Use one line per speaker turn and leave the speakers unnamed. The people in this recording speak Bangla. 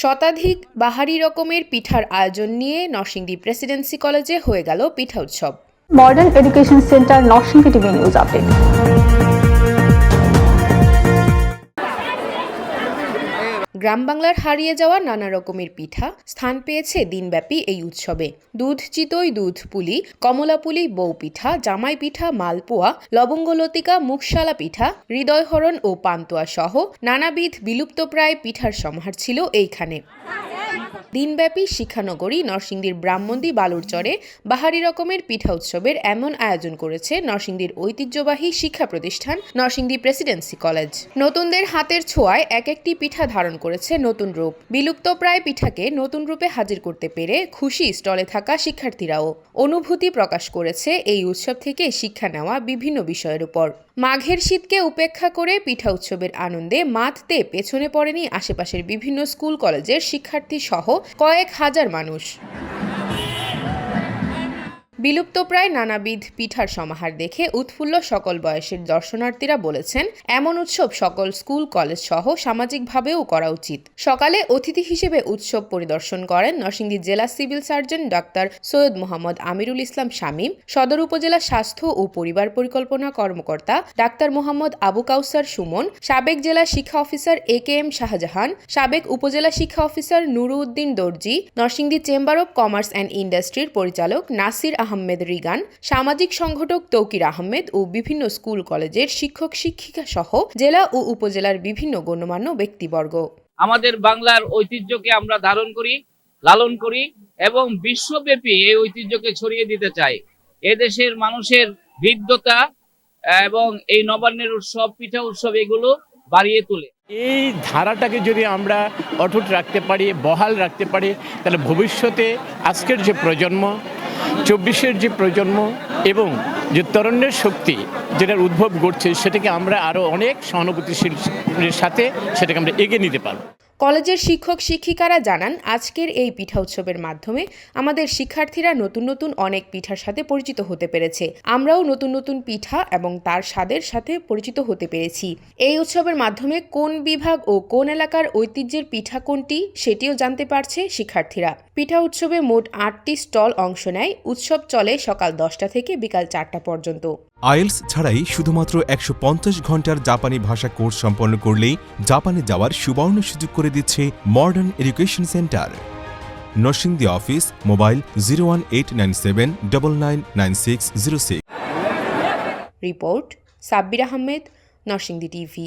শতাধিক বাহারি রকমের পিঠার আয়োজন নিয়ে নরসিংদী প্রেসিডেন্সি কলেজে হয়ে গেল পিঠা উৎসব।
Modern education centre Narsingdi TV news update
গ্রাম বাংলার হারিয়ে যাওয়া নানা রকমের পিঠা স্থান পেয়েছে দিনব্যাপী এই উৎসবে। দুধ চিতই দুধ পুলি, কমলা পুলি, বউ পিঠা, জামাই পিঠা, মালপোয়া লবঙ্গলতিকা মুখশালা পিঠা, হৃদয়হরণ ও পান্তুয়া সহ নানাবিধ বিলুপ্তপ্রায় পিঠার সমাহার ছিল এইখানে। দিনব্যাপী শিক্ষানগরী নরসিংদীর ব্রাহ্মণদী বালুরচরে বাহারি রকমের পিঠা উৎসবের এমন আয়োজন করেছে নরসিংদীর ঐতিহ্যবাহী শিক্ষা প্রতিষ্ঠান নরসিংদী প্রেসিডেন্সি কলেজ। নতুনদের হাতের ছোঁয়ায় এক একটি পিঠা ধারণ করেছে নতুন রূপ। বিলুপ্তপ্রায় পিঠাকে নতুন রূপে হাজির করতে পেরে খুশি স্টলে থাকা শিক্ষার্থীরাও। অনুভূতি প্রকাশ করেছে এই উৎসব থেকে শিক্ষা নেওয়া বিভিন্ন বিষয়ের উপর। মাঘের শীতকে উপেক্ষা করে পিঠা উৎসবের আনন্দে মাততে পেছনে পড়েনি আশেপাশের বিভিন্ন স্কুল কলেজের শিক্ষার্থী সহ। কয়েক হাজার মানুষ। বিলুপ্তপ্রায় নানাবিধ পিঠার সমাহার দেখে উৎফুল্ল সকল বয়সের দর্শনার্থীরা বলেছেন, এমন উৎসব সকল স্কুল, কলেজ সহ সামাজিকভাবেও করা উচিত। সকালে অতিথি হিসেবে উৎসব পরিদর্শন করেন নরসিংদী জেলা civil surgeon doctor Syed Mohammad Amirul Islam Shamim, সদর উপজেলা স্বাস্থ্য ও পরিবার পরিকল্পনা কর্মকর্তা ডাক্তার মোহাম্মদ আবু কাউসার সুমন, সাবেক জেলা শিক্ষা officer A K M Shahjahan, সাবেক উপজেলা শিক্ষা officer Nuruddin Darji, Narsingdi chamber of commerce and ইন্ডাস্ট্রির পরিচালক নাসির আহমেদ রিগান সামাজিক সংগঠক তৌকির আহমেদ ও বিভিন্ন স্কুল কলেজের শিক্ষক শিক্ষিকা সহ জেলা ও উপজেলার বিভিন্ন গণ্যমান্য ব্যক্তিবর্গ।
আমাদের বাংলার ঐতিহ্যকে আমরা ধারণ করি লালন করি এবং বিশ্বব্যাপী এই ঐতিহ্যকে ছড়িয়ে দিতে চাই। এদেশের মানুষের হৃদ্যতা এবং এই নবান্নের উৎসব পিঠা উৎসব এগুলো বাড়িয়ে তোলে।
এই ধারাটাকে যদি আমরা অটুট রাখতে পারি বহাল রাখতে পারি তাহলে ভবিষ্যতে আজকের যে প্রজন্ম চব্বিশের যে প্রজন্ম এবং যে তরণ্যের শক্তি যেটার উদ্ভব ঘটছে, সেটাকে আমরা আরও অনেক সহানুভূতিশীল সাথে সেটাকে আমরা এগিয়ে নিতে পারব।
কলেজের শিক্ষক শিক্ষিকারা জানান, আজকের এই পিঠা উৎসবের মাধ্যমে আমাদের শিক্ষার্থীরা নতুন নতুন অনেক পিঠার সাথে পরিচিত হতে পেরেছে। আমরাও নতুন নতুন পিঠা এবং তার স্বাদের সাথে পরিচিত হতে পেরেছি। এই উৎসবের মাধ্যমে কোন বিভাগ ও কোন এলাকার ঐতিহ্যের পিঠা কোনটি সেটিও জানতে পারছে শিক্ষার্থীরা। পিঠা উৎসবে মোট আটটি স্টল অংশ নেয়। উৎসব চলে সকাল দশটা থেকে বিকাল চারটা পর্যন্ত।
আইএলস ছাড়াই শুধুমাত্র একশো পঞ্চাশ ঘণ্টার জাপানি ভাষা কোর্স সম্পন্ন করলেই জাপানে যাওয়ার সুবর্ণ সুযোগ করে দিচ্ছে modern education centre. Narsingdi office, mobile zero one eight nine seven double nine nine six zero six.
Report Sabbir Ahmed, Narsingdi TV.